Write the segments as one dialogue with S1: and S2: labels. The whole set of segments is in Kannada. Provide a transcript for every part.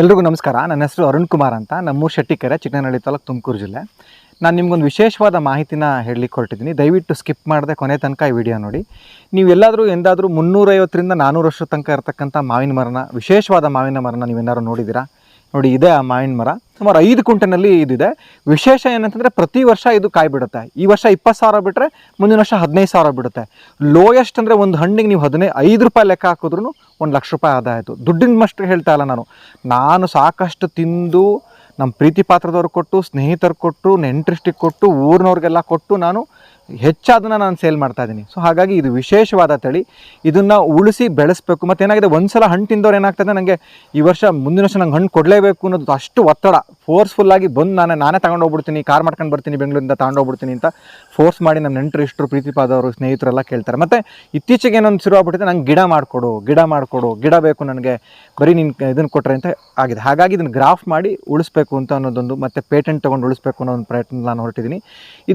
S1: ಎಲ್ರಿಗೂ ನಮಸ್ಕಾರ. ನನ್ನ ಹೆಸರು ಅರುಣ್ ಕುಮಾರ್ ಅಂತ. ನಮ್ಮೂರು ಶೆಟ್ಟಿಕೆರೆ, ಚಿಕ್ಕನಹಳ್ಳಿ ತಾಲೂಕು ತುಮಕೂರು ಜಿಲ್ಲೆ. ನಾನು ನಿಮ್ಗೊಂದು ವಿಶೇಷವಾದ ಮಾಹಿತಿನ ಹೇಳಲಿಕ್ಕೆ ಹೊರಟಿದ್ದೀನಿ. ದಯವಿಟ್ಟು ಸ್ಕಿಪ್ ಮಾಡದೆ ಕೊನೆ ತನಕ ಈ ವಿಡಿಯೋ ನೋಡಿ. ನೀವು ಎಲ್ಲಾದರೂ ಎಂದಾದರೂ ಮುನ್ನೂರೈವತ್ತರಿಂದ ನಾನ್ನೂರು ವರ್ಷದ ತನಕ ಇರತಕ್ಕಂಥ ಮಾವಿನ ಮರನ, ವಿಶೇಷವಾದ ಮಾವಿನ ಮರನ ನೀವೇನಾದ್ರೂ ನೋಡಿದ್ದೀರಾ? ನೋಡಿ, ಇದೆ ಆ ಮಾವಿನ ಮರ. ಸುಮಾರು ಐದು ಕುಂಟೆನಲ್ಲಿ ಇದಿದೆ. ವಿಶೇಷ ಏನಂತಂದರೆ ಪ್ರತಿ ವರ್ಷ ಇದು ಕಾಯಿ ಬಿಡುತ್ತೆ ಈ ವರ್ಷ ಇಪ್ಪತ್ತು ಸಾವಿರ ಬಿಟ್ಟರೆ ಮುಂದಿನ ವರ್ಷ ಹದಿನೈದು ಸಾವಿರ ಬಿಡುತ್ತೆ. ಲೋಯೆಸ್ಟ್ ಅಂದರೆ ಒಂದು ಹಣ್ಣಿಗೆ ನೀವು ಹದಿನೈದು ಐದು ರೂಪಾಯಿ ಲೆಕ್ಕ ಹಾಕಿದ್ರು ಒಂದು ಲಕ್ಷ ರೂಪಾಯಿ ಆದಾಯ ಆಯಿತು ದುಡ್ಡಿನ ಮಷ್ಟು ಹೇಳ್ತಾ ಇಲ್ಲ ನಾನು. ನಾನು ಸಾಕಷ್ಟು ತಿಂದು ನಮ್ಮ ಪ್ರೀತಿ ಪಾತ್ರದವ್ರಿಗೆ ಕೊಟ್ಟು, ಸ್ನೇಹಿತರು ಕೊಟ್ಟು ನೆಂಟ್ರಿಷ್ಟಿಗೆ ಕೊಟ್ಟು, ಊರಿನವ್ರಿಗೆಲ್ಲ ಕೊಟ್ಟು ನಾನು ಹೆಚ್ಚಾದನ್ನ ನಾನು ಸೇಲ್ ಮಾಡ್ತಾ ಇದ್ದೀನಿ ಸೊ ಹಾಗಾಗಿ ಇದು ವಿಶೇಷವಾದ ತಳಿ. ಇದನ್ನು ಉಳಿಸಿ ಬೆಳೆಸಬೇಕು. ಮತ್ತು ಏನಾಗಿದೆ ಒಂದು ಸಲ ಹಣ್ಣು ತಿಂದವ್ರು ಏನಾಗ್ತದೆ? ನನಗೆ ಈ ವರ್ಷ ಮುಂದಿನ ವರ್ಷ ನಂಗೆ ಹಣ್ಣು ಕೊಡಲೇಬೇಕು ಅನ್ನೋದು ಅಷ್ಟು ಒತ್ತಡ. ಫೋರ್ಸ್ಫುಲ್ಲಾಗಿ ಬಂದು ನಾನು, ನಾನೇ ತಗೊಂಡೋಗ್ಬಿಡ್ತೀನಿ ಕಾರ್ ಮಾಡ್ಕೊಂಡು ಬರ್ತೀನಿ ಬೆಂಗಳೂರಿಂದ ತಗೊಂಡೋಗ್ಬಿಡ್ತೀನಿ ಅಂತ ಫೋರ್ಸ್ ಮಾಡಿ ನಮ್ಮ ನೆಂಟರು ಇಷ್ಟರು, ಪ್ರೀತಿಪಾದವರು, ಸ್ನೇಹಿತರೆಲ್ಲ ಕೇಳ್ತಾರೆ. ಮತ್ತು ಇತ್ತೀಚೆಗೆ ಏನೊಂದು ಶುರು ಆಗ್ಬಿಟ್ಟಿದೆ, ನಂಗೆ ಗಿಡ ಮಾಡಿಕೊಡು ಗಿಡ ಮಾಡಿಕೊಡು, ಗಿಡ ಬೇಕು ನನಗೆ. ಬರೀ ನಿನ್ ಇದನ್ನು ಕೊಟ್ಟರೆ ಅಂತ ಆಗಿದೆ. ಹಾಗಾಗಿ ಇದನ್ನು ಗ್ರಾಫ್ ಮಾಡಿ ಉಳಿಸ್ಬೇಕು ಅಂತ ಅನ್ನೋದೊಂದು, ಮತ್ತು ಪೇಟೆಂಟ್ ತೊಗೊಂಡು ಉಳಿಸ್ಬೇಕು ಅನ್ನೋ ಒಂದು ಪ್ರಯತ್ನ ನಾನು ಹೊರಟಿದ್ದೀನಿ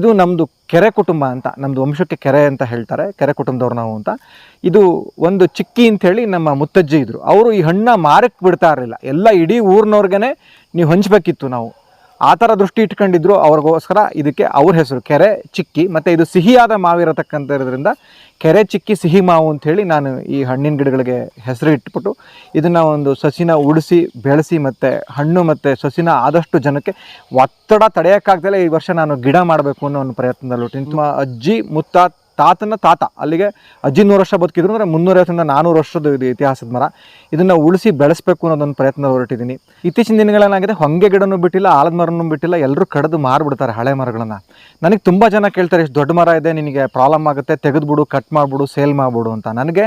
S1: ಇದು ನಮ್ಮದು ಕೆರೆ ಕುಟುಂಬ ಅಂತ ನಮ್ಮದು ವಂಶಕ್ಕೆ ಕೆರೆ ಅಂತ ಹೇಳ್ತಾರೆ, ಕೆರೆ ಕುಟುಂಬದವ್ರು ನಾವು ಅಂತ. ಇದು ಒಂದು ಚಿಕ್ಕಿ ಅಂಥೇಳಿ ನಮ್ಮ ಮುತ್ತಜ್ಜಿ ಇದ್ದರು ಅವರು ಈ ಹಣ್ಣ ಮಾರಕ್ಕೆ ಬಿಡ್ತಾ ಇರಲಿಲ್ಲ. ಎಲ್ಲ ಇಡೀ ಊರಿನವ್ರಿಗೆ ನೀವು ಹಂಚಬೇಕಿತ್ತು ನಾವು. ಆ ಥರ ದೃಷ್ಟಿ ಇಟ್ಕೊಂಡಿದ್ರು ಅವ್ರಿಗೋಸ್ಕರ ಇದಕ್ಕೆ ಅವ್ರ ಹೆಸರು, ಕೆರೆ ಚಿಕ್ಕಿ. ಮತ್ತು ಇದು ಸಿಹಿಯಾದ ಮಾವಿರತಕ್ಕಂಥದ್ರಿಂದ ಕೆರೆ ಚಿಕ್ಕಿ, ಸಿಹಿ ಮಾವು ಅಂಥೇಳಿ ನಾನು ಈ ಹಣ್ಣಿನ ಗಿಡಗಳಿಗೆ ಹೆಸರು ಇಟ್ಬಿಟ್ಟು ಇದನ್ನು ಒಂದು ಸಸಿನ ಉಳಿಸಿ, ಬೆಳೆಸಿ ಮತ್ತು ಹಣ್ಣು ಮತ್ತು ಸಸಿನ ಆದಷ್ಟು ಜನಕ್ಕೆ ಒತ್ತಡ ತಡೆಯೋಕ್ಕಾಗ್ದಲೇ ಈ ವರ್ಷ ನಾನು ಗಿಡ ಮಾಡಬೇಕು ಅನ್ನೋ ಒಂದು ಪ್ರಯತ್ನದಲ್ಲಿ ಹುಟ್ಟಿನ ಅಜ್ಜಿ, ಮುತ್ತಾತ ತಾತನ ತಾತ, ಅಲ್ಲಿಗೆ ಅಜ್ಜಿ ನೂರು ವರ್ಷ ಬದುಕಿದ್ರು ಅಂದರೆ ಮುನ್ನೂರೈವತ್ತರಿಂದ ನಾನೂರು ವರ್ಷದ ಇತಿಹಾಸದ ಮರ. ಇದನ್ನು ಉಳಿಸಿ ಬೆಳೆಸಬೇಕು ಅನ್ನೋದೊಂದು ಪ್ರಯತ್ನ ಹೊರಟಿದ್ದೀನಿ. ಇತ್ತೀಚಿನ ದಿನಗಳೇನಾಗಿದೆ ಹೊಂಗೆ ಗಿಡನೂ ಬಿಟ್ಟಿಲ್ಲ ಆಲದ ಮರನೂ ಬಿಟ್ಟಿಲ್ಲ ಎಲ್ಲರೂ ಕಡಿದು ಮಾರಿಬಿಡ್ತಾರೆ ಹಳೆ ಮರಗಳನ್ನು. ನನಗೆ ತುಂಬ ಜನ ಕೇಳ್ತಾರೆ, ಇಷ್ಟು ದೊಡ್ಡ ಮರ ಇದೆ, ನಿನಗೆ ಪ್ರಾಬ್ಲಮ್ ಆಗುತ್ತೆ, ತೆಗೆದುಬಿಡು ಕಟ್ ಮಾಡಿಬಿಡು ಸೇಲ್ ಮಾಡಿಬಿಡು ಅಂತ. ನನಗೆ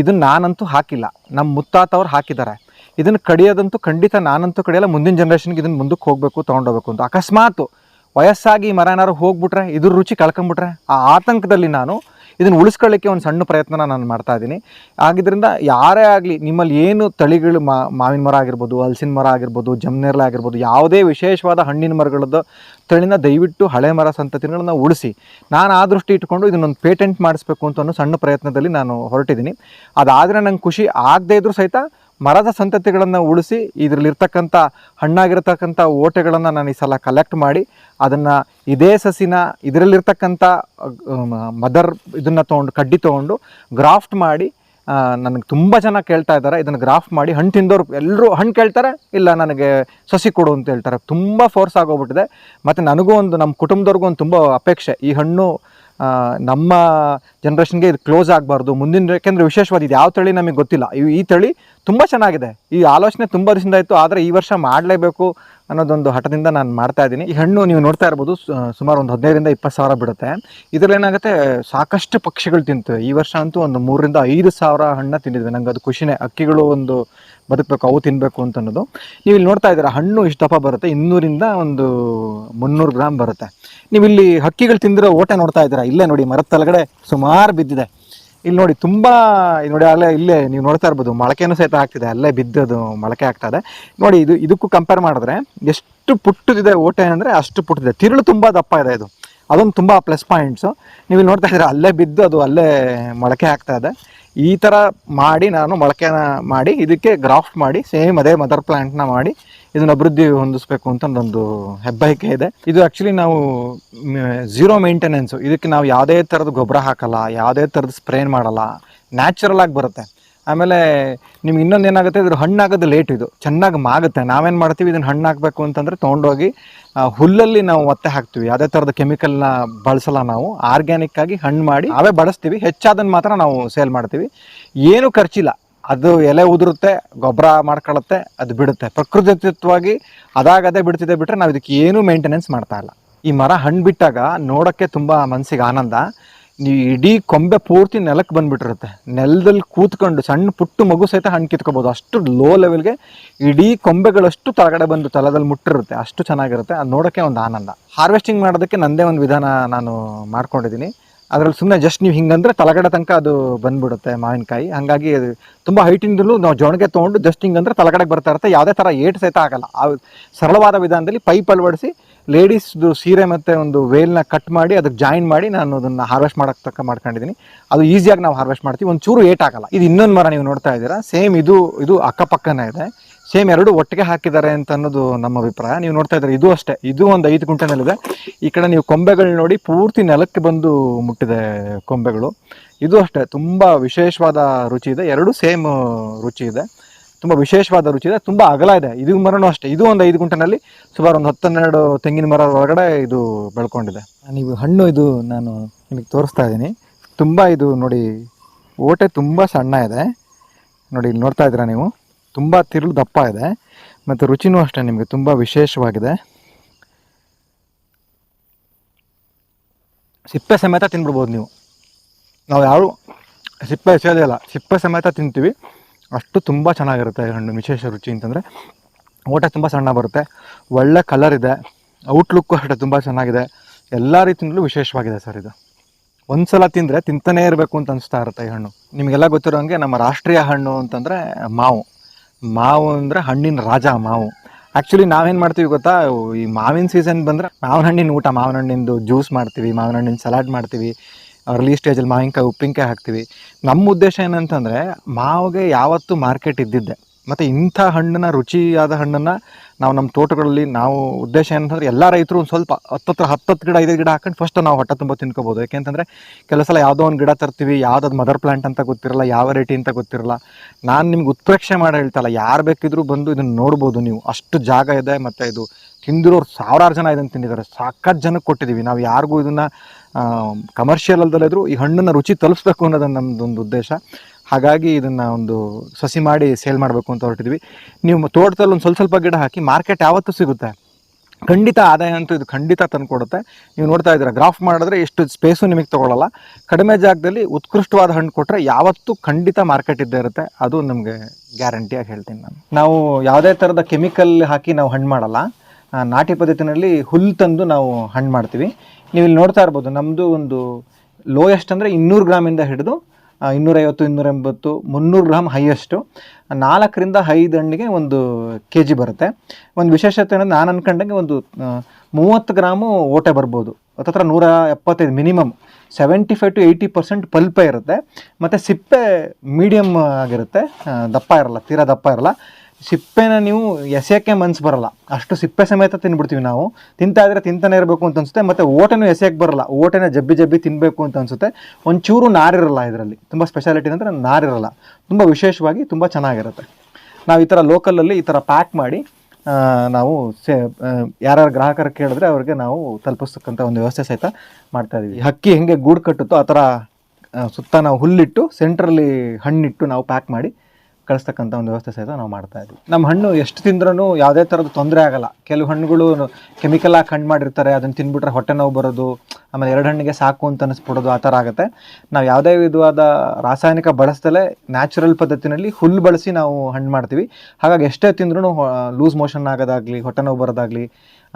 S1: ಇದನ್ನು ನಾನಂತೂ ಹಾಕಿಲ್ಲ. ನಮ್ಮ ಮುತ್ತಾತವ್ರು ಹಾಕಿದ್ದಾರೆ. ಇದನ್ನು ಕಡಿಯೋದಂತೂ ಖಂಡಿತ ನಾನಂತೂ ಕಡಿಯಲ್ಲ, ಮುಂದಿನ ಜನ್ರೇಷನ್ಗೆ ಇದನ್ನು ಮುಂದಕ್ಕೆ ಹೋಗಬೇಕು ತೊಗೊಂಡೋಗ್ಬೇಕು ಅಂತ. ಅಕಸ್ಮಾತ್ ವಯಸ್ಸಾಗಿ ಮರ ಏನಾದ್ರು ಹೋಗ್ಬಿಟ್ರೆ, ಇದ್ರ ರುಚಿ ಕಳ್ಕೊಂಬಿಟ್ರೆ, ಆ ಆತಂಕದಲ್ಲಿ ನಾನು ಇದನ್ನು ಉಳಿಸ್ಕೊಳ್ಳಿಕ್ಕೆ ಒಂದು ಸಣ್ಣ ಪ್ರಯತ್ನ ನಾನು ಮಾಡ್ತಾ ಇದ್ದೀನಿ. ಆಗಿದ್ದರಿಂದ ಯಾರೇ ಆಗಲಿ ನಿಮ್ಮಲ್ಲಿ ಏನು ತಳಿಗಳು ಮಾವಿನ ಮರ ಆಗಿರ್ಬೋದು, ಹಲಸಿನ ಮರ ಆಗಿರ್ಬೋದು, ಜಮ್ನೆರ್ಲ ಆಗಿರ್ಬೋದು, ಯಾವುದೇ ವಿಶೇಷವಾದ ಹಣ್ಣಿನ ಮರಗಳದ್ದು ತಳಿನ ದಯವಿಟ್ಟು ಹಳೆ ಮರ ಸಂತತಿಗಳನ್ನ ಉಳಿಸಿ. ನಾನು ಆ ದೃಷ್ಟಿ ಇಟ್ಕೊಂಡು ಇದನ್ನೊಂದು ಪೇಟೆಂಟ್ ಮಾಡಿಸ್ಬೇಕು ಅಂತ ಅನ್ನೋ ಸಣ್ಣ ಪ್ರಯತ್ನದಲ್ಲಿ ನಾನು ಹೊರಟಿದ್ದೀನಿ. ಅದಾದರೆ ನಂಗೆ ಖುಷಿ ಆಗದೇ ಇದ್ರೂ ಸಹಿತ ಮರದ ಸಂತತಿಗಳನ್ನು ಉಳಿಸಿ ಇದರಲ್ಲಿರ್ತಕ್ಕಂಥ ಹಣ್ಣಾಗಿರ್ತಕ್ಕಂಥ ಓಟೆಗಳನ್ನು ನಾನು ಈ ಸಲ ಕಲೆಕ್ಟ್ ಮಾಡಿ ಅದನ್ನು ಇದೇ ಸಸಿನ ಇದರಲ್ಲಿರ್ತಕ್ಕಂಥ ಮದರ್ ಇದನ್ನು ತೊಗೊಂಡು, ಕಡ್ಡಿ ತೊಗೊಂಡು ಗ್ರಾಫ್ಟ್ ಮಾಡಿ ನನಗೆ ತುಂಬ ಜನ ಕೇಳ್ತಾ ಇದ್ದಾರೆ. ಇದನ್ನು ಗ್ರಾಫ್ಟ್ ಮಾಡಿ ಹಣ್ಣು ತಿಂದವರು ಎಲ್ಲರೂ ಹಣ್ಣು ಕೇಳ್ತಾರೆ, ಇಲ್ಲ ನನಗೆ ಸಸಿ ಕೊಡು ಅಂತ ಹೇಳ್ತಾರೆ. ತುಂಬ ಫೋರ್ಸ್ ಆಗೋಗ್ಬಿಟ್ಟಿದೆ. ಮತ್ತು ನನಗೂ ಒಂದು ನಮ್ಮ ಕುಟುಂಬದವ್ರಿಗೂ ಒಂದು ತುಂಬ ಅಪೇಕ್ಷೆ. ಈ ಹಣ್ಣು ನಮ್ಮ ಜನ್ರೇಷನ್ಗೆ ಇದು ಕ್ಲೋಸ್ ಆಗಬಾರ್ದು. ಮುಂದಿನ, ಯಾಕೆಂದರೆ ವಿಶೇಷವಾದ ಇದು ಯಾವ ತಳಿ ನಮಗೆ ಗೊತ್ತಿಲ್ಲ. ಈ ಈ ತಳಿ ತುಂಬ ಚೆನ್ನಾಗಿದೆ. ಈ ಆಲೋಚನೆ ತುಂಬ ದಿವಸದಿಂದ ಇತ್ತು ಆದರೆ ಈ ವರ್ಷ ಮಾಡಲೇಬೇಕು ಅನ್ನೋದೊಂದು ಹಠದಿಂದ ನಾನು ಮಾಡ್ತಾ ಇದ್ದೀನಿ. ಈ ಹಣ್ಣು ನೀವು ನೋಡ್ತಾ ಇರ್ಬೋದು ಸುಮಾರು ಒಂದು ಹದಿನೈದರಿಂದ ಇಪ್ಪತ್ತು ಸಾವಿರ ಬಿಡುತ್ತೆ. ಇದರಲ್ಲಿ ಏನಾಗುತ್ತೆ, ಸಾಕಷ್ಟು ಪಕ್ಷಿಗಳು ತಿಂತವೆ. ಈ ವರ್ಷ ಅಂತೂ ಒಂದು ಮೂರರಿಂದ ಐದು ಸಾವಿರ ಹಣ್ಣು ತಿಂದಿದ್ವಿ. ನಂಗೆ ಅದು ಖುಷಿನೇ. ಅಕ್ಕಿಗಳು ಒಂದು ಬದುಕಬೇಕು, ಅವು ತಿನ್ನಬೇಕು ಅಂತ ಅನ್ನೋದು ನೀವು ಇಲ್ಲಿ ನೋಡ್ತಾ ಇದ್ದೀರಾ, ಹಣ್ಣು ಇಷ್ಟು ದಪ್ಪ ಬರುತ್ತೆ, ಇನ್ನೂರಿಂದ ಒಂದು ಮುನ್ನೂರು ಗ್ರಾಮ್ ಬರುತ್ತೆ. ನೀವು ಇಲ್ಲಿ ಹಕ್ಕಿಗಳು ತಿಂದಿರೋ ಓಟೆ ನೋಡ್ತಾ ಇದ್ದೀರಾ? ಇಲ್ಲೇ ನೋಡಿ, ಮರದ ತಲಗಡೆ ಸುಮಾರು ಬಿದ್ದಿದೆ. ಇಲ್ಲಿ ನೋಡಿ, ತುಂಬ ನೋಡಿ, ಅಲ್ಲೇ, ಇಲ್ಲೇ ನೀವು ನೋಡ್ತಾ ಇರ್ಬೋದು, ಮೊಳಕೆನೂ ಸಹಿತ ಆಗ್ತಿದೆ. ಅಲ್ಲೇ ಬಿದ್ದದು ಮೊಳಕೆ ಆಗ್ತಾ ಇದೆ. ನೋಡಿ, ಇದು, ಇದಕ್ಕೂ ಕಂಪೇರ್ ಮಾಡಿದ್ರೆ ಎಷ್ಟು ಪುಟ್ಟದಿದೆ ಓಟೆ ಅಂದರೆ ಅಷ್ಟು ಪುಟ್ಟಿದೆ ತಿರುಳು ತುಂಬ ದಪ್ಪ ಇದೆ ಇದು. ಅದೊಂದು ತುಂಬ ಪ್ಲಸ್ ಪಾಯಿಂಟ್ಸು ನೀವು ಇಲ್ಲಿ ನೋಡ್ತಾ ಇದ್ದೀರಾ, ಅಲ್ಲೇ ಬಿದ್ದು ಅದು ಅಲ್ಲೇ ಮೊಳಕೆ ಆಗ್ತಾ ಇದೆ. ಈ ಥರ ಮಾಡಿ ನಾನು ಮೊಳಕೆನ ಮಾಡಿ, ಇದಕ್ಕೆ ಗ್ರಾಫ್ಟ್ ಮಾಡಿ, ಸೇಮ್ ಅದೇ ಮದರ್ ಪ್ಲಾಂಟ್ನ ಮಾಡಿ ಇದನ್ನ ಅಭಿವೃದ್ಧಿ ಹೊಂದಿಸಬೇಕು ಅಂತ ಒಂದು ಹೆಬ್ಬಯಕೆ ಇದೆ. ಇದು ಆ್ಯಕ್ಚುಲಿ ನಾವು ಝೀರೋ ಮೇಂಟೆನೆನ್ಸು ಇದಕ್ಕೆ ನಾವು ಯಾವುದೇ ಥರದ ಗೊಬ್ಬರ ಹಾಕಲ್ಲ, ಯಾವುದೇ ಥರದ ಸ್ಪ್ರೇನ್ ಮಾಡಲ್ಲ. ನ್ಯಾಚುರಲ್ ಆಗಿ ಬರುತ್ತೆ. ಆಮೇಲೆ ನಿಮ್ಗೆ ಇನ್ನೊಂದು ಏನಾಗುತ್ತೆ? ಇದ್ರ ಹಣ್ಣಾಗೋದು ಲೇಟ್ ಇದು. ಚೆನ್ನಾಗಿ ಮಾಗುತ್ತೆ. ನಾವೇನು ಮಾಡ್ತೀವಿ? ಇದನ್ನು ಹಣ್ಣು ಹಾಕಬೇಕು ಅಂತಂದರೆ ತೊಗೊಂಡೋಗಿ ಹುಲ್ಲಲ್ಲಿ ನಾವು ಒತ್ತೆ ಹಾಕ್ತೀವಿ. ಯಾವುದೇ ಥರದ ಕೆಮಿಕಲ್ನ ಬಳಸಲ್ಲ ನಾವು. ಆರ್ಗ್ಯಾನಿಕ್ಕಾಗಿ ಹಣ್ಣು ಮಾಡಿ ಅವೇ ಬಳಸ್ತೀವಿ. ಹೆಚ್ಚಾದನ್ನು ಮಾತ್ರ ನಾವು ಸೇಲ್ ಮಾಡ್ತೀವಿ. ಏನು ಖರ್ಚಿಲ್ಲ. ಅದು ಎಲೆ ಉದುರುತ್ತೆ, ಗೊಬ್ಬರ ಮಾಡ್ಕೊಳ್ಳುತ್ತೆ ಅದು ಬಿಡುತ್ತೆ. ಪ್ರಕೃತಿತ್ವವಾಗಿ ಅದಾಗದೇ ಬಿಡ್ತಿದೆ ಬಿಟ್ಟರೆ ನಾವು ಇದಕ್ಕೆ ಏನೂ ಮೇಂಟೆನೆನ್ಸ್ ಮಾಡ್ತಾ ಇಲ್ಲ. ಈ ಮರ ಹಣ್ಣು ಬಿಟ್ಟಾಗ ನೋಡೋಕ್ಕೆ ತುಂಬ ಮನಸ್ಸಿಗೆ ಆನಂದ. ನೀವು ಇಡೀ ಕೊಂಬೆ ಪೂರ್ತಿ ನೆಲಕ್ಕೆ ಬಂದ್ಬಿಟ್ಟಿರುತ್ತೆ. ನೆಲದಲ್ಲಿ ಕೂತ್ಕೊಂಡು ಸಣ್ಣ ಪುಟ್ಟು ಮಗು ಸಹಿತ ಹಣ್ಣು ಕಿತ್ಕೋಬೋದು. ಅಷ್ಟು ಲೋ ಲೆವೆಲ್ಗೆ ಇಡೀ ಕೊಂಬೆಗಳಷ್ಟು ತಳಗಡೆ ಬಂದು ತಲದಲ್ಲಿ ಮುಟ್ಟಿರುತ್ತೆ. ಅಷ್ಟು ಚೆನ್ನಾಗಿರುತ್ತೆ. ಅದು ನೋಡೋಕ್ಕೆ ಒಂದು ಆನಂದ. ಹಾರ್ವೆಸ್ಟಿಂಗ್ ಮಾಡೋದಕ್ಕೆ ನಂದೇ ಒಂದು ವಿಧಾನ ನಾನು ಮಾಡ್ಕೊಂಡಿದ್ದೀನಿ. ಅದರಲ್ಲಿ ಸುಮ್ಮನೆ ಜಸ್ಟ್ ನೀವು ಹಿಂಗಂದ್ರೆ ತಲಗಡೆ ತನಕ ಅದು ಬಂದುಬಿಡುತ್ತೆ ಮಾವಿನಕಾಯಿ. ಹಾಗಾಗಿ ಅದು ತುಂಬ ಹೈಟಿಂದಲೂ ನಾವು ಜೊಣಗೆ ತೊಗೊಂಡು ಜಸ್ಟ್ ಹಿಂಗಂದ್ರೆ ತಲಗಡೆಗೆ ಬರ್ತಾ ಇರುತ್ತೆ. ಯಾವುದೇ ಥರ ಏಟ್ ಸಹಿತ ಆಗಲ್ಲ. ಆ ಸರಳವಾದ ವಿಧಾನದಲ್ಲಿ ಪೈಪ್ ಅಳವಡಿಸಿ ಲೇಡೀಸ್ದು ಸೀರೆ ಮತ್ತು ಒಂದು ವೇಲ್ನ ಕಟ್ ಮಾಡಿ ಅದಕ್ಕೆ ಜಾಯಿನ್ ಮಾಡಿ ನಾನು ಅದನ್ನು ಹಾರ್ವೆಸ್ಟ್ ಮಾಡೋಕ್ಕೆ ತಕ್ಕ ಮಾಡ್ಕೊಂಡಿದ್ದೀನಿ. ಅದು ಈಸಿಯಾಗಿ ನಾವು ಹಾರ್ವೆಸ್ಟ್ ಮಾಡ್ತೀವಿ. ಒಂದು ಚೂರು ಏಟ್ ಆಗಲ್ಲ. ಇದು ಇನ್ನೊಂದು ಮರ ನೀವು ನೋಡ್ತಾ ಇದ್ದೀರಾ. ಸೇಮ್ ಇದು ಇದು ಅಕ್ಕಪಕ್ಕನೇ ಇದೆ. ಸೇಮ್ ಎರಡು ಒಟ್ಟಿಗೆ ಹಾಕಿದ್ದಾರೆ ಅಂತ ಅನ್ನೋದು ನಮ್ಮ ಅಭಿಪ್ರಾಯ. ನೀವು ನೋಡ್ತಾ ಇದ್ದಾರೆ, ಇದು ಅಷ್ಟೇ. ಇದು ಒಂದು ಐದು ಗುಂಟೆನಲ್ಲಿದೆ ಈ ಕಡೆ ನೀವು ಕೊಂಬೆಗಳು ನೋಡಿ ಪೂರ್ತಿ ನೆಲಕ್ಕೆ ಬಂದು ಮುಟ್ಟಿದೆ ಕೊಂಬೆಗಳು. ಇದು ಅಷ್ಟೇ. ತುಂಬ ವಿಶೇಷವಾದ ರುಚಿ ಇದೆ. ಎರಡು ಸೇಮ್ ರುಚಿ ಇದೆ. ತುಂಬ ವಿಶೇಷವಾದ ರುಚಿ ಇದೆ. ತುಂಬ ಅಗಲ ಇದೆ. ಇದು ಮರನೂ ಅಷ್ಟೇ. ಇದು ಒಂದು ಐದು ಗುಂಟನಲ್ಲಿ ಸುಮಾರು ಒಂದು ಹತ್ತೆರಡು ತೆಂಗಿನ ಮರ ಒಳಗಡೆ ಇದು ಬೆಳ್ಕೊಂಡಿದೆ. ನೀವು ಹಣ್ಣು ಇದು ನಾನು ನಿಮಗೆ ತೋರಿಸ್ತಾ ಇದ್ದೀನಿ. ತುಂಬ ಇದು ನೋಡಿ, ಓಟೆ ತುಂಬ ಸಣ್ಣ ಇದೆ. ನೋಡಿ, ಇಲ್ಲಿ ನೋಡ್ತಾ ಇದ್ದೀರಾ ನೀವು? ತುಂಬ ತಿರುಳು ದಪ್ಪ ಇದೆ. ಮತ್ತು ರುಚಿನೂ ಅಷ್ಟೇ ನಿಮಗೆ, ತುಂಬ ವಿಶೇಷವಾಗಿದೆ. ಸಿಪ್ಪೆ ಸಮೇತ ತಿನ್ಬಿಡ್ಬೋದು ನೀವು. ನಾವು ಯಾರು ಸಿಪ್ಪೆ ಎಸೆಯೋದೇ ಇಲ್ಲ ಸಿಪ್ಪೆ ಸಮೇತ ತಿಂತೀವಿ. ಅಷ್ಟು ತುಂಬ ಚೆನ್ನಾಗಿರುತ್ತೆ ಹಣ್ಣು, ವಿಶೇಷ ರುಚಿ ಅಂತಂದರೆ. ಓಟ ತುಂಬ ಸಣ್ಣ ಬರುತ್ತೆ, ಒಳ್ಳೆ ಕಲರ್ ಇದೆ ಔಟ್ಲುಕ್ಕು ಅಷ್ಟೇ ತುಂಬ ಚೆನ್ನಾಗಿದೆ, ಎಲ್ಲ ರೀತಿಯಿಂದಲೂ ವಿಶೇಷವಾಗಿದೆ ಸರ್ ಇದು. ಒಂದ್ಸಲ ತಿಂದರೆ ತಿಂತಾನೇ ಇರಬೇಕು ಅಂತ ಅನಿಸ್ತಾ ಇರುತ್ತೆ ಈ ಹಣ್ಣು. ನಿಮಗೆಲ್ಲ ಗೊತ್ತಿರೋ ಹಂಗೆ ನಮ್ಮ ರಾಷ್ಟ್ರೀಯ ಹಣ್ಣು ಅಂತಂದರೆ ಮಾವು. ಮಾವು ಅಂದರೆ ಹಣ್ಣಿನ ರಾಜ ಮಾವು. ಆ್ಯಕ್ಚುಲಿ ನಾವೇನು ಮಾಡ್ತೀವಿ ಗೊತ್ತಾ, ಈ ಮಾವಿನ ಸೀಸನ್ ಬಂದರೆ ಮಾವಿನ ಹಣ್ಣಿನ ಊಟ, ಮಾವಿನ ಹಣ್ಣಿಂದು ಜ್ಯೂಸ್ ಮಾಡ್ತೀವಿ, ಮಾವಿನ ಹಣ್ಣಿನ ಸಲಾಡ್ ಮಾಡ್ತೀವಿ. ಅರ್ಲಿ ಸ್ಟೇಜಲ್ಲಿ ಮಾವಿನಕಾಯಿ ಉಪ್ಪಿನಕಾಯಿ ಹಾಕ್ತೀವಿ. ನಮ್ಮ ಉದ್ದೇಶ ಏನಂತಂದರೆ ಮಾವಿಗೆ ಯಾವತ್ತೂ ಮಾರ್ಕೆಟ್ ಇದ್ದಿದ್ದೆ. ಮತ್ತು ಇಂಥ ಹಣ್ಣನ್ನು, ರುಚಿಯಾದ ಹಣ್ಣನ್ನು ನಾವು ನಮ್ಮ ತೋಟಗಳಲ್ಲಿ ನಾವು ಉದ್ದೇಶ ಏನಂತಂದರೆ ಎಲ್ಲ ರೈತರು ಒಂದು ಸ್ವಲ್ಪ ಹತ್ತತ್ರ ಹತ್ತತ್ತು ಗಿಡ ಐದು ಗಿಡ ಹಾಕೊಂಡು ಫಸ್ಟ್ ನಾವು ಹೊಟ್ಟೆ ತುಂಬ ತಿನ್ಕೋಬೋದು. ಯಾಕೆಂತಂದರೆ ಕೆಲವು ಸಲ ಯಾವುದೋ ಒಂದು ಗಿಡ ತರ್ತೀವಿ ಯಾವುದಾದ್ರು ಮದರ್ ಪ್ಲಾಂಟ್ ಅಂತ ಗೊತ್ತಿರಲ್ಲ, ಯಾವ ರೇಟಿ ಅಂತ ಗೊತ್ತಿರಲ್ಲ. ನಾನು ನಿಮ್ಗೆ ಉತ್ಪ್ರೇಕ್ಷೆ ಮಾಡಿ ಹೇಳ್ತಲ್ಲ, ಯಾರು ಬೇಕಿದ್ರೂ ಬಂದು ಇದನ್ನು ನೋಡ್ಬೋದು ನೀವು. ಅಷ್ಟು ಜಾಗ ಇದೆ ಮತ್ತು ಇದು ತಿಂದಿರೋರು ಸಾವಿರಾರು ಜನ ಇದನ್ನು ತಿಂದಿದ್ದಾರೆ. ಸಾಕಷ್ಟು ಜನಕ್ಕೆ ಕೊಟ್ಟಿದ್ದೀವಿ ನಾವು ಯಾರಿಗೂ ಇದನ್ನು ಕಮರ್ಷಿಯಲ್ ಅಲ್ದಲ್ಲಿದ್ರು ಈ ಹಣ್ಣನ್ನು ರುಚಿ ತಲುಪಿಸ್ಬೇಕು ಅನ್ನೋದು ನಮ್ಮದೊಂದು ಉದ್ದೇಶ. ಹಾಗಾಗಿ ಇದನ್ನು ಒಂದು ಸಸಿ ಮಾಡಿ ಸೇಲ್ ಮಾಡಬೇಕು ಅಂತ ಹೊರಟಿದ್ವಿ. ನೀವು ತೋಟದಲ್ಲಿ ಒಂದು ಸ್ವಲ್ಪ ಸ್ವಲ್ಪ ಗಿಡ ಹಾಕಿ ಮಾರ್ಕೆಟ್ ಯಾವತ್ತೂ ಸಿಗುತ್ತೆ. ಖಂಡಿತ ಆದಾಯ ಅಂತೂ ಇದು ಖಂಡಿತ ತಂದುಕೊಡುತ್ತೆ ನೀವು ನೋಡ್ತಾ ಇದ್ದೀರಾ ಗ್ರಾಫ್ ಮಾಡಿದ್ರೆ ಎಷ್ಟು ಸ್ಪೇಸು ನಿಮಗೆ ತೊಗೊಳ್ಳಲ್ಲ ಕಡಿಮೆ ಜಾಗದಲ್ಲಿ ಉತ್ಕೃಷ್ಟವಾದ ಹಣ್ಣು ಕೊಟ್ಟರೆ ಯಾವತ್ತು ಖಂಡಿತ ಮಾರ್ಕೆಟ್ ಇದ್ದೇ ಇರುತ್ತೆ. ಅದು ನಮಗೆ ಗ್ಯಾರಂಟಿಯಾಗಿ ಹೇಳ್ತೀನಿ ನಾನು. ನಾವು ಯಾವುದೇ ಥರದ ಕೆಮಿಕಲ್ ಹಾಕಿ ನಾವು ಹಣ್ಣು ಮಾಡಲ್ಲ. ನಾಟಿ ಪದ್ಧತಿನಲ್ಲಿ ಹುಲ್ಲು ತಂದು ನಾವು ಹಣ್ಣು ಮಾಡ್ತೀವಿ. ನೀವು ಇಲ್ಲಿ ನೋಡ್ತಾ ಇರ್ಬೋದು ನಮ್ಮದು ಒಂದು ಲೋಯೆಸ್ಟ್ ಅಂದರೆ ಇನ್ನೂರು ಗ್ರಾಮಿಂದ ಹಿಡಿದು ಇನ್ನೂರೈವತ್ತು ಇನ್ನೂರ ಎಂಬತ್ತು ಮುನ್ನೂರು ಗ್ರಾಮ್ ಹೈಯೆಸ್ಟು ನಾಲ್ಕರಿಂದ ಐದು ಹಣ್ಣಿಗೆ ಒಂದು ಕೆ ಜಿ ಬರುತ್ತೆ. ಒಂದು ವಿಶೇಷತೆ ಅಂದರೆ ನಾನು ಅನ್ಕೊಂಡಂಗೆ ಒಂದು ಮೂವತ್ತು ಗ್ರಾಮು ಓಟೆ ಬರ್ಬೋದು. ಹತ್ತತ್ರ ನೂರ ಎಪ್ಪತ್ತೈದು minimum seventy five to eighty percent ಪಲ್ಪೇ ಇರುತ್ತೆ. ಮತ್ತು ಸಿಪ್ಪೆ ಮೀಡಿಯಮ್ ಆಗಿರುತ್ತೆ. ದಪ್ಪ ಇರಲ್ಲ, ತೀರಾ ದಪ್ಪ ಇರಲ್ಲ. ಸಿಪ್ಪೆನ ನೀವು ಎಸೆಯೋಕ್ಕೆ ಮನ್ಸು ಬರಲ್ಲ. ಅಷ್ಟು ಸಿಪ್ಪೆ ಸಮೇತ ತಿನ್ಬಿಡ್ತೀವಿ ನಾವು. ತಿಂತಾ ಇದ್ರೆ ತಿಂತಾನೆ ಇರಬೇಕು ಅಂತ ಅನ್ಸುತ್ತೆ, ಮತ್ತು ಓಟೆನೂ ಎಸೆಯಕ್ಕೆ ಬರಲ್ಲ. ಓಟೆನ ಜಬ್ಬಿ ಜಬ್ಬಿ ತಿನ್ನಬೇಕು ಅಂತ ಅನ್ಸುತ್ತೆ. ಒಂಚೂರು ನಾರಿರಲ್ಲ ಇದರಲ್ಲಿ. ತುಂಬ ಸ್ಪೆಷಾಲಿಟಿ ಅಂದರೆ ನಾರಿರಲ್ಲ. ತುಂಬ ವಿಶೇಷವಾಗಿ ತುಂಬ ಚೆನ್ನಾಗಿರುತ್ತೆ. ನಾವು ಈ ಥರ ಲೋಕಲಲ್ಲಿ ಈ ಥರ ಪ್ಯಾಕ್ ಮಾಡಿ ನಾವು ಸೇ ಯಾರ್ಯಾರು ಗ್ರಾಹಕರು ಕೇಳಿದ್ರೆ ಅವ್ರಿಗೆ ನಾವು ತಲುಪಿಸ್ತಕ್ಕಂಥ ಒಂದು ವ್ಯವಸ್ಥೆ ಸಹಿತ ಮಾಡ್ತಾ ಇದ್ದೀವಿ ಹಕ್ಕಿ ಹೆಂಗೆ ಗೂಡು ಕಟ್ಟುತ್ತೋ ಆ ಥರ ಸುತ್ತ ನಾವು ಹುಲ್ಲಿಟ್ಟು ಸೆಂಟ್ರಲ್ಲಿ ಹಣ್ಣಿಟ್ಟು ನಾವು ಪ್ಯಾಕ್ ಮಾಡಿ ಕಳಿಸ್ತಕ್ಕಂಥ ಒಂದು ವ್ಯವಸ್ಥೆ ಸಹಿತ ನಾವು ಮಾಡ್ತಾ ಇದ್ವಿ ನಮ್ಮ ಹಣ್ಣು ಎಷ್ಟು ತಿಂದ್ರೂ ಯಾವುದೇ ಥರದ ತೊಂದರೆ ಆಗಲ್ಲ. ಕೆಲವು ಹಣ್ಣುಗಳು ಕೆಮಿಕಲ್ ಹಾಕಿ ಹಣ್ಣು ಮಾಡಿರ್ತಾರೆ, ಅದನ್ನು ತಿಂದ್ಬಿಟ್ರೆ ಹೊಟ್ಟೆ ನೋವು ಬರೋದು, ಆಮೇಲೆ ಎರಡು ಹಣ್ಣಿಗೆ ಸಾಕು ಅಂತ ಅನಿಸ್ಬಿಡೋದು ಆ ಥರ ಆಗುತ್ತೆ. ನಾವು ಯಾವುದೇ ವಿಧವಾದ ರಾಸಾಯನಿಕ ಬಳಸ್ದಲೇ ನ್ಯಾಚುರಲ್ ಪದ್ಧತಿನಲ್ಲಿ ಹುಲ್ಲು ಬಳಸಿ ನಾವು ಹಣ್ಣು ಮಾಡ್ತೀವಿ. ಹಾಗಾಗಿ ಎಷ್ಟೇ ತಿಂದ್ರೂ ಲೂಸ್ ಮೋಷನ್ ಆಗೋದಾಗಲಿ, ಹೊಟ್ಟೆ ನೋವು ಬರೋದಾಗಲಿ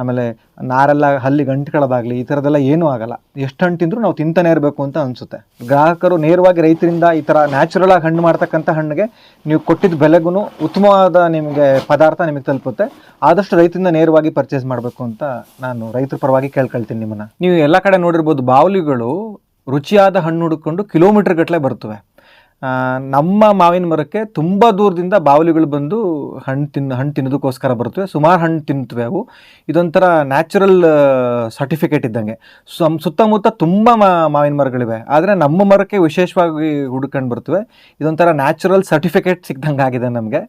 S1: ಆಮೇಲೆ ನಾರೆಲ್ಲ ಹಲ್ಲಿ ಬಾಗ್ಲಿ ಈ ಥರದ್ದೆಲ್ಲ ಏನೂ ಆಗಲ್ಲ. ಎಷ್ಟು ಹಣ್ಣು ತಿಂದರೂ ನಾವು ತಿಂತಾನೆ ಇರಬೇಕು ಅಂತ ಅನಿಸುತ್ತೆ. ಗ್ರಾಹಕರು ನೇರವಾಗಿ ರೈತರಿಂದ ಈ ಥರ ನ್ಯಾಚುರಲ್ ಆಗಿ ಹಣ್ಣು ಮಾಡ್ತಕ್ಕಂಥ ಹಣ್ಣಿಗೆ ನೀವು ಕೊಟ್ಟಿದ್ದ ಬೆಲೆಗೂ ಉತ್ತಮವಾದ ನಿಮಗೆ ಪದಾರ್ಥ ನಿಮಗೆ ತಲುಪುತ್ತೆ. ಆದಷ್ಟು ರೈತರಿಂದ ನೇರವಾಗಿ ಪರ್ಚೇಸ್ ಮಾಡಬೇಕು ಅಂತ ನಾನು ರೈತರ ಪರವಾಗಿ ಕೇಳ್ಕೊಳ್ತೀನಿ ನಿಮ್ಮನ್ನು. ನೀವು ಎಲ್ಲ ಕಡೆ ನೋಡಿರ್ಬೋದು ಬಾವಲಿಗಳು ರುಚಿಯಾದ ಹಣ್ಣು ಹುಡುಕೊಂಡು ಕಿಲೋಮೀಟರ್ ಗಟ್ಟಲೆ ಬರ್ತವೆ. ನಮ್ಮ ಮಾವಿನ ಮರಕ್ಕೆ ತುಂಬ ದೂರದಿಂದ ಬಾವಲಿಗಳು ಬಂದು ಹಣ್ಣು ತಿನ್ನು ಹಣ್ಣು ತಿನ್ನೋದಕ್ಕೋಸ್ಕರ ಬರ್ತವೆ ಸುಮಾರು ಹಣ್ಣು ತಿಂತವೆ ಅವು. ಇದೊಂಥರ ನ್ಯಾಚುರಲ್ ಸರ್ಟಿಫಿಕೇಟ್ ಇದ್ದಂಗೆ. ಸಮ್, ಸುತ್ತಮುತ್ತ ತುಂಬ ಮಾವಿನ ಮರಗಳಿವೆ. ಆದರೆ ನಮ್ಮ ಮರಕ್ಕೆ ವಿಶೇಷವಾಗಿ ಹುಡ್ಕೊಂಡು ಬರ್ತವೆ. ಇದೊಂಥರ ನ್ಯಾಚುರಲ್ ಸರ್ಟಿಫಿಕೇಟ್ ಸಿಕ್ದಂಗೆ ಆಗಿದೆ ನಮಗೆ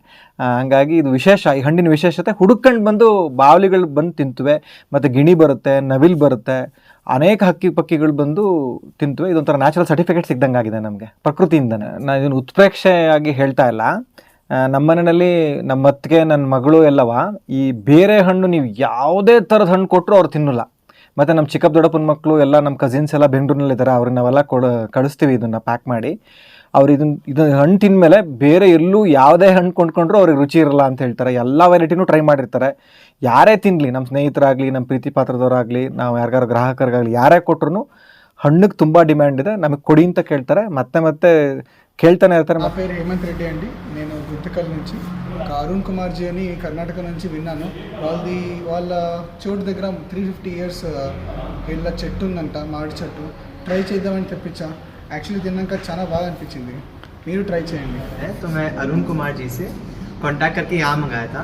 S1: ಹಂಗಾಗಿ ಇದು ವಿಶೇಷ, ಈ ಹಣ್ಣಿನ ವಿಶೇಷತೆ ಹುಡುಕೊಂಡು ಬಂದು ಬಾವಲಿಗಳು ಬಂದು ತಿಂತವೆ. ಮತ್ತು ಗಿಣಿ ಬರುತ್ತೆ, ನವಿಲ್ ಬರುತ್ತೆ. ಅನೇಕ ಹಕ್ಕಿ ಪಕ್ಕಿಗಳು ಬಂದು ತಿಂತವೆ. ಇದೊಂಥರ ನ್ಯಾಚುರಲ್ ಸರ್ಟಿಫಿಕೇಟ್ ಸಿಗ್ದಂಗೆ ಆಗಿದೆ ನಮಗೆ, ಪ್ರಕೃತಿಯಿಂದನೇ. ನಾನು ಇದನ್ನು ಉತ್ಪ್ರೇಕ್ಷೆಯಾಗಿ ಹೇಳ್ತಾ ಇಲ್ಲ. ನಮ್ಮನೆಯಲ್ಲಿ ನಮ್ಮ ಮನೆಯಲ್ಲಿ ನಮ್ಮ ಅತ್ತಿಗೆ, ನನ್ನ ಮಗಳು ಎಲ್ಲವ, ಈ ಬೇರೆ ಹಣ್ಣು ನೀವು ಯಾವುದೇ ಥರದ ಹಣ್ಣು ಕೊಟ್ಟರು ಅವ್ರು ತಿನ್ನಲ್ಲ. ಮತ್ತು ನಮ್ಮ ಚಿಕ್ಕಪ್ಪ ದೊಡ್ಡಪ್ಪನ ಮಕ್ಕಳು ಎಲ್ಲ ನಮ್ಮ ಕಸಿನ್ಸ್ ಎಲ್ಲ ಬೆಂಗಳೂರಿನಲ್ಲಿದ್ದಾರೆ ಅವ್ರನ್ನ ನಾವೆಲ್ಲ ಕೊಡ, ಕಳಿಸ್ತೀವಿ ಇದನ್ನು ಪ್ಯಾಕ್ ಮಾಡಿ. ಅವ್ರು ಇದನ್ನ ಇದನ್ನ ಹಣ್ಣು ತಿಂದಮೇಲೆ ಬೇರೆ ಎಲ್ಲೂ ಯಾವುದೇ ಹಣ್ಣು ಕೊಂಡ್ಕೊಂಡ್ರು ಅವ್ರಿಗೆ ರುಚಿ ಇರಲ್ಲ ಅಂತ ಹೇಳ್ತಾರೆ ಎಲ್ಲ ವೆರೈಟಿನೂ ಟ್ರೈ ಮಾಡಿರ್ತಾರೆ ಯಾರೇ ತಿನ್ನಲಿ ನಮ್ಮ ಸ್ನೇಹಿತರಾಗಲಿ ನಮ್ಮ ಪ್ರೀತಿ ಪಾತ್ರದವರಾಗಲಿ ನಾವು ಯಾರಿಗಾರು ಗ್ರಾಹಕರಿಗಾಗಲಿ ಯಾರೇ ಕೊಟ್ರು ಹಣ್ಣಿಗೆ ತುಂಬ ಡಿಮ್ಯಾಂಡ್ ಇದೆ ನಮಗೆ ಕೊಡಿ ಅಂತ ಕೇಳ್ತಾರೆ ಮತ್ತೆ ಮತ್ತೆ ಕೇಳ್ತಾನೆ ಇರ್ತಾರೆ
S2: నా పేరు హేమంత్ రెడ్డి అండి నేను గుంతకల్ నుంచి ఒక అరుణ్ కుమార్ జీ అని కర్ణాటక నుంచి విన్నాను వాళ్ళది వాళ్ళ చోటు దగ్గర త్రీ ఫిఫ్టీ ఇయర్స్ వీళ్ళ చెట్టు ఉందంట మామిడి చెట్టు ట్రై చేద్దామని తెప్పించా యాక్చువల్లీ తిన్నాక చాలా బాగా అనిపించింది మీరు ట్రై చేయండి
S3: है तो मैं अरुण कुमार जी से कांटेक्ट करके यहाँ मंगाया था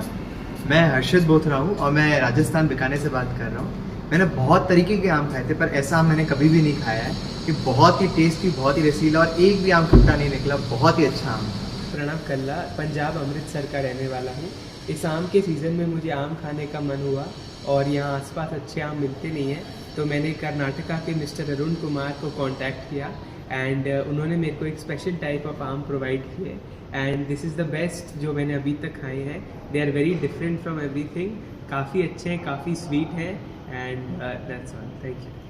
S3: मैं हर्षित बोथरा हूँ और मैं राजस्थान बीकानेर से बात कर रहा हूँ मैंने बहुत तरीके के आम खाए थे पर ऐसा आम मैंने कभी भी नहीं खाया है कि बहुत ही टेस्टी बहुत ही रसीला और एक भी आम खट्टा नहीं निकला बहुत ही अच्छा आम था
S4: प्रणव कल्ला पंजाब अमृतसर का रहने वाला हूँ इस आम के सीज़न में मुझे आम खाने का मन हुआ और यहाँ आसपास अच्छे आम मिलते नहीं हैं तो मैंने कर्नाटका के मिस्टर अरुण कुमार को कांटेक्ट किया एंड उन्होंने मेरे को एक स्पेशल टाइप ऑफ़ आम प्रोवाइड किए. And this is the best जो मैंने अभी तक खाए हैं. They are very different from everything काफ़ी अच्छे हैं, काफ़ी स्वीट हैं. And that's all thank you